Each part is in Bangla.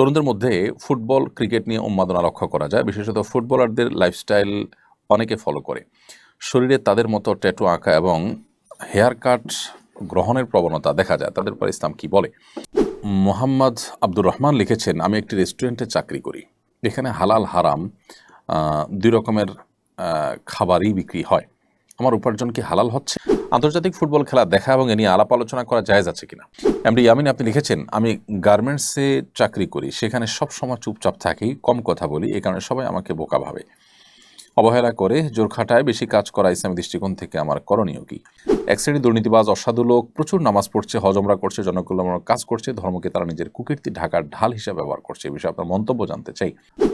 তরুণদের মধ্যে ফুটবল, ক্রিকেট নিয়ে উন্মাদনা লক্ষ্য করা যায়। বিশেষত ফুটবলারদের লাইফস্টাইল অনেকে ফলো করে। শরীরে তাদের মতো ট্যাটু আঁকা এবং হেয়ার কাট গ্রহণের প্রবণতা দেখা যায়। তাদের পর ইসলাম কি বলে? মোহাম্মদ আব্দুর রহমান লিখেছেন, আমি একটি রেস্টুরেন্টে চাকরি করি। এখানে হালাল, হারাম দুই রকমের খাবারই বিক্রি হয়। আমার উপার্জন কি হালাল হচ্ছে? আন্তর্জাতিক ফুটবল খেলা দেখা এবং এ নিয়ে আলাপ আলোচনা করা যায় আছে কিনা? এমডি ইয়ামিন আপনি লিখেছেন, আমি গার্মেন্টসে চাকরি করি, সেখানে সব সময় চুপচাপ থাকি, কম কথা বলি, এ কারণে সবাই আমাকে বোকা ভাবে। অবহেলা করে জোর খাটায় বেশি কাজ করা ইসলামী দৃষ্টিকোণ থেকে আমার করণীয় কি? এক শ্রেণি দুর্নীতিবাজ অসাধু লোক প্রচুর নামাজ পড়ছে হজমরা করছে জনকল্যাণমূলক কাজ করছে ধর্মকে তারা নিজের কুকীর্তি ঢাকার ঢাল হিসেবে ব্যবহার করছে এ বিষয়ে আপনার মন্তব্য জানতে চাই।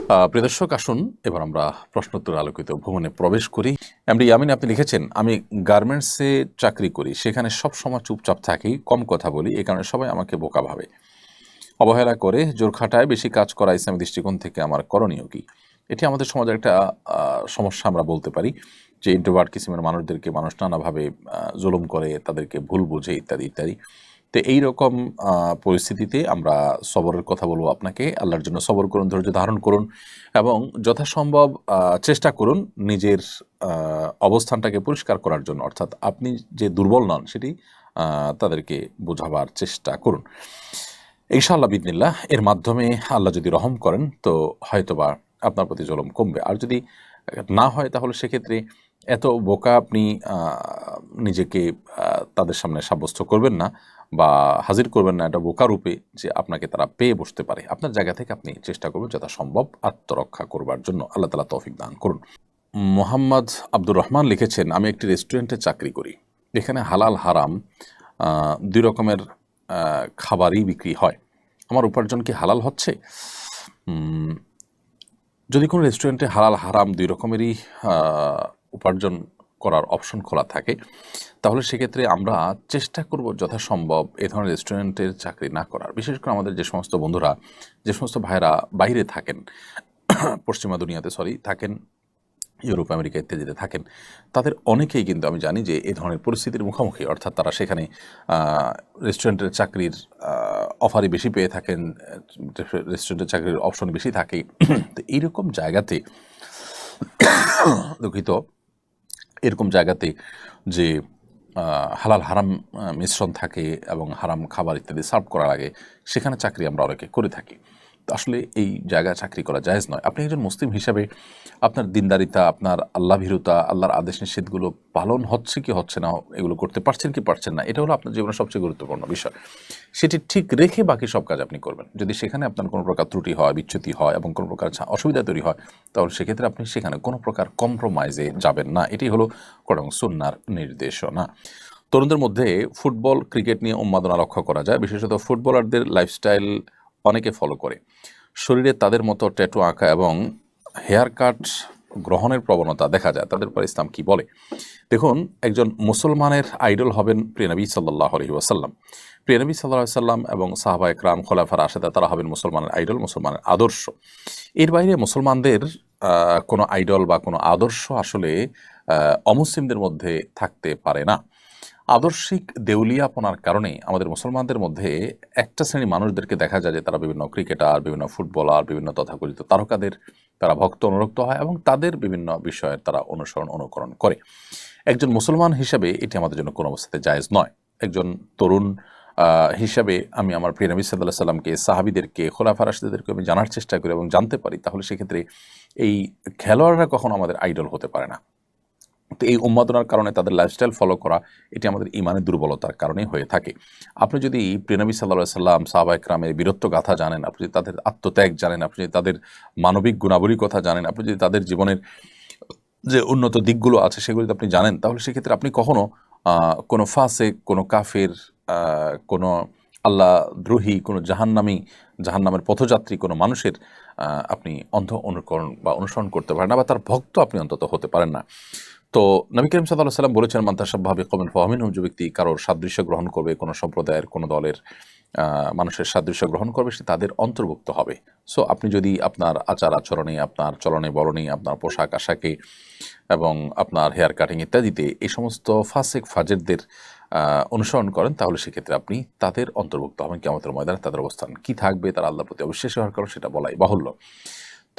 আহ, প্রিয় দর্শক আসুন এবার আমরা প্রশ্নোত্তর আলোকিত ভ্রমণে প্রবেশ করি। এমডি ইয়ামিন আপনি লিখেছেন আমি গার্মেন্টসে চাকরি করি সেখানে সব সময় চুপচাপ থাকি কম কথা বলি এই কারণে সবাই আমাকে বোকা ভাবে। অবহেলা করে জোর খাটায় বেশি কাজ করা ইসলামী দৃষ্টিকোণ থেকে আমার করণীয় কি? এটি আমাদের সমাজের একটা সমস্যা আমরা বলতে পারি যে ইন্ট্রোভার্ট কিসিমের মানুষদেরকে মানুষ নানাভাবে জুলুম করে, তাদেরকে ভুল বুঝে ইত্যাদি ইত্যাদি। তো এই রকম পরিস্থিতিতে আমরা সবরের কথা বলব আপনাকে। আল্লাহর জন্য সবর করুন, ধৈর্য ধারণ করুন এবং যথাসম্ভব চেষ্টা করুন নিজের অবস্থানটাকে পরিষ্কার করার জন্য। অর্থাৎ আপনি যে দুর্বল নন, সেটি তাদেরকে বোঝাবার চেষ্টা করুন। ইনশাআল্লাহ বিদিনিল্লাহ, এর মাধ্যমে আল্লাহ যদি রহম করেন, তো হয়তোবা আপনার প্রতি জলম কমবে। আর যদি না হয়, তাহলে সেক্ষেত্রে এত বোকা আপনি নিজেকে তাদের সামনে সাব্যস্ত করবেন না বা হাজির করবেন না এটা বোকা রূপে যে আপনাকে তারা পেয়ে বসতে পারে। আপনার জায়গা থেকে আপনি চেষ্টা করবেন যথাসম্ভব আত্মরক্ষা করবার জন্য। আল্লাহ তালা তৌফিক দান করুন। মোহাম্মদ আব্দুর রহমান লিখেছেন, আমি একটি রেস্টুরেন্টে চাকরি করি। এখানে হালাল হারাম দুই রকমের খাবারই বিক্রি হয়। আমার উপার্জন কি হালাল হচ্ছে? যদি কোনো রেস্টুরেন্টে হালাল, হারাম দুই রকমেরই উপার্জন করার অপশন খোলা থাকে, তাহলে সেক্ষেত্রে আমরা চেষ্টা করব যথাসম্ভব এ ধরনের রেস্টুরেন্টের চাকরি না করার। বিশেষ করে আমাদের যে সমস্ত বন্ধুরা, যে সমস্ত ভাইরা বাইরে থাকেন, পশ্চিমা দুনিয়াতে সরি থাকেন ইউরোপ, আমেরিকা ইত্যাদিতে থাকেন, তাদের অনেকেই কিন্তু আমি জানি যে এই ধরনের পরিস্থিতির মুখোমুখি, অর্থাৎ তারা সেখানে রেস্টুরেন্টের চাকরির অফারই বেশি পেয়ে থাকেন রেস্টুরেন্টের চাকরির অপশন বেশি থাকে। তো এইরকম জায়গাতে, দুঃখিত, এরকম জায়গাতে যে হালাল হারাম মিশ্রণ থাকে এবং হারাম খাবার ইত্যাদি সার্ভ করার আগে, সেখানে চাকরি আমরা অনেকে করে থাকি। আসলে এই জায়গায় চাকরি করা জায়েজ নয়। আপনি একজন মুসলিম হিসাবে আপনার দিনদারিতা, আপনার আল্লাহ ভীরুতা আল্লাহর আদেশ নিষেধগুলো পালন হচ্ছে কি হচ্ছে না, এগুলো করতে পারছেন কি পারছেন না, এটা হলো আপনার জীবনের সবচেয়ে গুরুত্বপূর্ণ বিষয়। সেটি ঠিক রেখে বাকি সব কাজ আপনি করবেন। যদি সেখানে আপনার কোনো প্রকার ত্রুটি হয়, বিচ্যুতি হয় এবং কোনো প্রকার অসুবিধা তৈরি হয়, তাহলে সেক্ষেত্রে আপনি সেখানে কোনো প্রকার কম্প্রোমাইজে যাবেন না। এটি হলো করং সুন্নার নির্দেশনা। তরুণদের মধ্যে ফুটবল, ক্রিকেট নিয়ে উন্মাদনা লক্ষ্য করা যায়। বিশেষত ফুটবলারদের লাইফস্টাইল অনেকে ফলো করে। শরীরে তাদের মতো ট্যাটু আঁকা এবং হেয়ার কাট গ্রহণের প্রবণতা দেখা যায়। তাদের পর ইসলাম কি বলে? দেখুন, একজন মুসলমানের আইডল হবেন প্রিয়নবী সাল্লাহ আলহি প্রিয়নবী সাল্লাহ সাল্লাম এবং সাহাবা একরাম খোলাফার আশেদা তারা হবেন মুসলমানের আইডল মুসলমানের আদর্শ। এর বাইরে মুসলমানদের কোনো আইডল বা কোনো আদর্শ আসলে অমুসলিমদের মধ্যে থাকতে পারে না। আদর্শিক দেউলিয়াপনার কারণে আমাদের মুসলমানদের মধ্যে একটা শ্রেণি মানুষদেরকে দেখা যায় যে তারা বিভিন্ন ক্রিকেটার, বিভিন্ন ফুটবলার, বিভিন্ন তথাকথিত তারকাদের তারা ভক্ত অনুরক্ত হয় এবং তাদের বিভিন্ন বিষয়ের তারা অনুসরণ, অনুকরণ করে। একজন মুসলমান হিসাবে এটি আমাদের জন্য কোনো অবস্থাতে জায়েজ নয়। একজন তরুণ হিসাবে আমি আমার প্রিয় নবী সাল্লাহ সাল্লামকে, সাহাবিদেরকে, খোলাফা রাশিদেরকে আমি জানার চেষ্টা করি এবং জানতে পারি, তাহলে সেক্ষেত্রে এই খেলোয়াড়রা কখনো আমাদের আইডল হতে পারে না। তো এই উন্মাদনার কারণে তাদের লাইফস্টাইল ফলো করা এটি আমাদের ইমানের দুর্বলতার কারণে হয়ে থাকে। আপনি যদি প্রিয়নবী সাল্লা সাল্লাম সাহাবা একরামের বীরত্ব গাথা জানেন আপনি যদি তাদের আত্মত্যাগ জানেন আপনি যদি তাদের মানবিক গুণাবলীর কথা জানেন আপনি যদি তাদের জীবনের যে উন্নত দিকগুলো আছে সেগুলো যদি আপনি জানেন তাহলে সেক্ষেত্রে আপনি কখনো আহ, কোনো ফাঁসে কোনো কাফের কোনো আল্লাহ দ্রোহী কোনো জাহান্নামি জাহান্নামের পথযাত্রী কোনো মানুষের আপনি অন্ধ অনুকরণ বা অনুসরণ করতে পারেন না বা তার ভক্ত আপনি অন্তত হতে পারেন না। তো নবী করিম সাল্লাহ সাল্লাম বলেছেন মান্তাসাভাবে কমেন ফহমিন যে ব্যক্তি কারোর সাদৃশ্য গ্রহণ করবে, কোনো সম্প্রদায়ের, কোনো দলের মানুষের সাদৃশ্য গ্রহণ করবে, সে তাদের অন্তর্ভুক্ত হবে। সো আপনি যদি আপনার আচার আচরণে, আপনার চলনে, বলনে, আপনার পোশাক আশাকে এবং আপনার হেয়ার কাটিং ইত্যাদিতে এই সমস্ত ফাসেক, ফাজেরদের অনুসরণ করেন, তাহলে সেক্ষেত্রে আপনি তাদের অন্তর্ভুক্ত হবেন কেমতের ময়দানে, তাদের অবস্থান কি থাকবে, তারা আল্লাহর প্রতি অবিশ্বাসী হওয়ার কারণ সেটা বলাই বাহুল্য।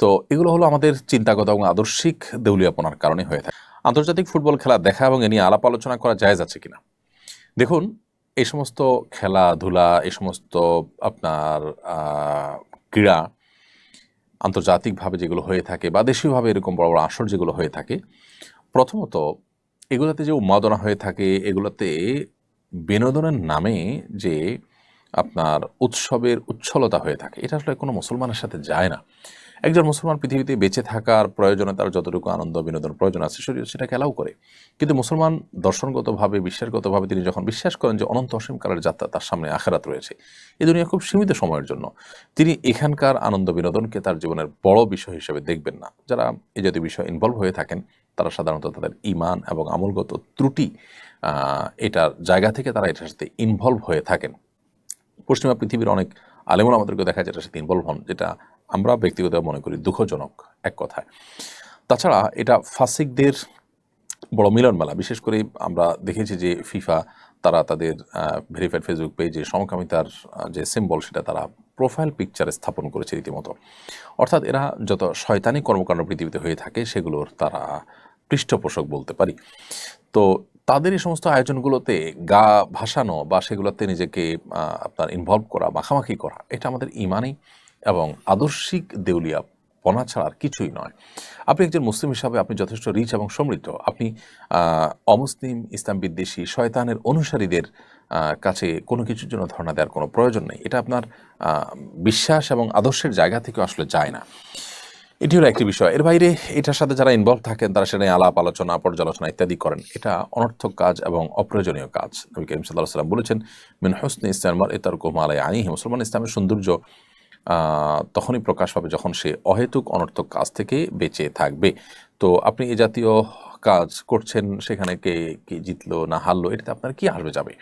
তো এগুলো হলো আমাদের চিন্তাগত এবং আদর্শিক দেউলিয়াপনার কারণে হয়ে থাকে। আন্তর্জাতিক ফুটবল খেলা দেখা এবং এ নিয়ে আলাপ আলোচনা করা জায়েজ আছে কিনা? দেখুন এই সমস্ত খেলাধুলা এই সমস্ত আপনার ক্রীড়া আন্তর্জাতিকভাবে যেগুলো হয়ে থাকে বা দেশীয়ভাবে এরকম বড় বড় আসর যেগুলো হয়ে থাকে, প্রথমত এগুলোতে যে উন্মাদনা হয়ে থাকে, এগুলোতে বিনোদনের নামে যে আপনার উৎসবের উচ্ছলতা হয়ে থাকে, এটা আসলে কোনো মুসলমানের সাথে যায় না। একজন মুসলমান পৃথিবীতে বেঁচে থাকার প্রয়োজনে তার যতটুকু আনন্দ, বিনোদন প্রয়োজন আছে সেটাকে অ্যালাউ করে। কিন্তু মুসলমান দর্শনগতভাবে, বিশ্বাসগতভাবে তিনি যখন বিশ্বাস করেন যে অনন্ত অসীম কালের যাত্রা তার সামনে আখেরাত রয়েছে এই দুনিয়া খুব সীমিত সময়ের জন্য, তিনি এখানকার আনন্দ, বিনোদনকে তার জীবনের বড় বিষয় হিসেবে দেখবেন না। যারা এই জাতীয় বিষয় ইনভলভ হয়ে থাকেন, তারা সাধারণত তাদের ইমান এবং আমলগত ত্রুটি এটার জায়গা থেকে তারা এটার সাথে ইনভলভ হয়ে থাকেন। পশ্চিমা পৃথিবীর অনেক আলেমন আমাদেরকে দেখা যায় এটার সাথে ইনভলভ হন, যেটা আমরা ব্যক্তিগত মনে করি দুঃখজনক এক কথায়। তাছাড়া এটা ফাসিকদের বড় মিলন মেলা বিশেষ করে আমরা দেখেছি যে ফিফা তারা তাদের ভেরিফাইড ফেসবুক পেজে সমকামিতার যে সিম্বল সেটা তারা প্রোফাইল পিকচারে স্থাপন করেছে রীতিমতো। অর্থাৎ এরা যত শয়তানি কর্মকাণ্ড পৃথিবীতে হয়ে থাকে সেগুলোর তারা পৃষ্ঠপোষক বলতে পারি। তো তাদের এই সমস্ত আয়োজনগুলোতে গা ভাসানো বা সেগুলোতে নিজেকে আপনার ইনভলভ করা, মাখামাখি করা, এটা আমাদের ইমানই এবং আদর্শিক দেউলিয়া পনা ছাড়া আর কিছুই নয়। আপনি একজন মুসলিম হিসাবে আপনি যথেষ্ট রিচ এবং সমৃদ্ধ। আপনি অমুসলিম, ইসলাম বিদ্বেষী, শয়তানের অনুসারীদের কাছে কোনো কিছুর জন্য ধারণা দেওয়ার কোনো প্রয়োজন নেই। এটা আপনার বিশ্বাস এবং আদর্শের জায়গা থেকে আসলে যায় না। এটি হলো একটি বিষয়। এর বাইরে এটার সাথে যারা ইনভলভ থাকেন, তারা সেটা আলাপ আলোচনা, পর্যালোচনা ইত্যাদি করেন। এটা অনর্থক কাজ এবং অপ্রয়োজনীয় কাজ। নবী করিম সাল্লাহ সাল্লাম বলেছেন, মিন হোসনে ইসলামার এতার কোমালায় আনি মুসলমান ইসলামের সৌন্দর্য তখনই প্রকাশ পাবে যখন সে অহেতুক অনর্থক কাজ থেকে বেঁচে থাকবে। তো আপনি এ জাতীয় কাজ করছেন, সেখানে কে, কি জিতলো, না হারলো, এটাতে আপনার কি আসবে যাবে?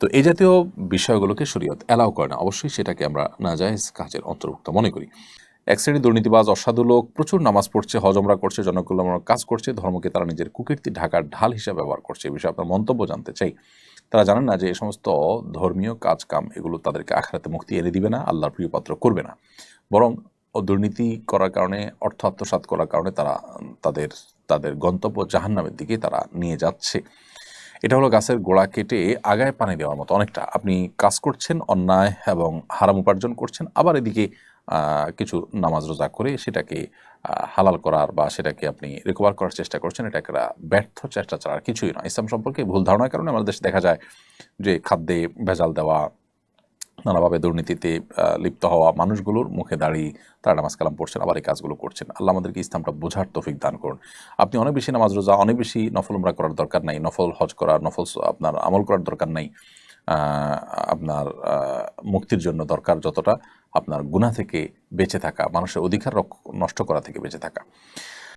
তো এই জাতীয় বিষয়গুলোকে শরীয়ত অ্যালাউ করে না। অবশ্যই সেটাকে আমরা না নাজায়েজ কাজের অন্তর্ভুক্ত মনে করি। এক শ্রেণি দুর্নীতিবাজ, অসাধু লোক প্রচুর নামাজ পড়ছে, হজমরা করছে, জনকল্যাণমূলক কাজ করছে, ধর্মকে তারা নিজের কুকীর্তি ঢাকার ঢাল হিসেবে ব্যবহার করছে। এই বিষয়ে আপনার মন্তব্য জানতে চাই। তারা জানেন না যে এই সমস্ত ধর্মীয় কাজ কাম এগুলো তাদেরকে আখড়াতে মুক্তি এনে দিবে না, আল্লাহর প্রিয় পাত্র করবে না। বরং দুর্নীতি করার কারণে, অর্থ আত্মসাৎ করার কারণে তারা, তাদের তাদের গন্তব্য জাহান্নামের দিকে তারা নিয়ে যাচ্ছে। এটা হলো গাছের গোড়া কেটে আগায় পানি দেওয়ার মতো। অনেকটা আপনি কাজ করছেন, অন্যায় এবং হারাম উপার্জন করছেন, আবার এদিকে কিছু নামাজ রোজা করে সেটাকে হালাল করার বা সেটাকে আপনি রিকভার করার চেষ্টা করছেন, এটা একটা ব্যর্থ চেষ্টা ছাড়া কিছুই নয়। ইসলাম সম্পর্কে ভুল ধারণার কারণে আমাদের দেশে দেখা যায় যে খাদ্যে ভেজাল দেওয়া, নানাভাবে দুর্নীতিতে লিপ্ত হওয়া মানুষগুলোর মুখে দাঁড়িয়ে তারা নামাজ কালাম পড়ছেন, আবার এই কাজগুলো করছেন। আল্লাহ আমাদেরকে ইসলামটা বোঝার তৌফিক দান করুন। আপনি অনেক বেশি নামাজ রোজা, অনেক বেশি নফল উমরা করার দরকার নাই। নফল হজ করার, নফল আপনার আমল করার দরকার নাই। আপনার মুক্তির জন্য দরকার যতটা, আপনার গুণা থেকে বেঁচে থাকা, মানুষের অধিকার নষ্ট করা থেকে বেঁচে থাকা।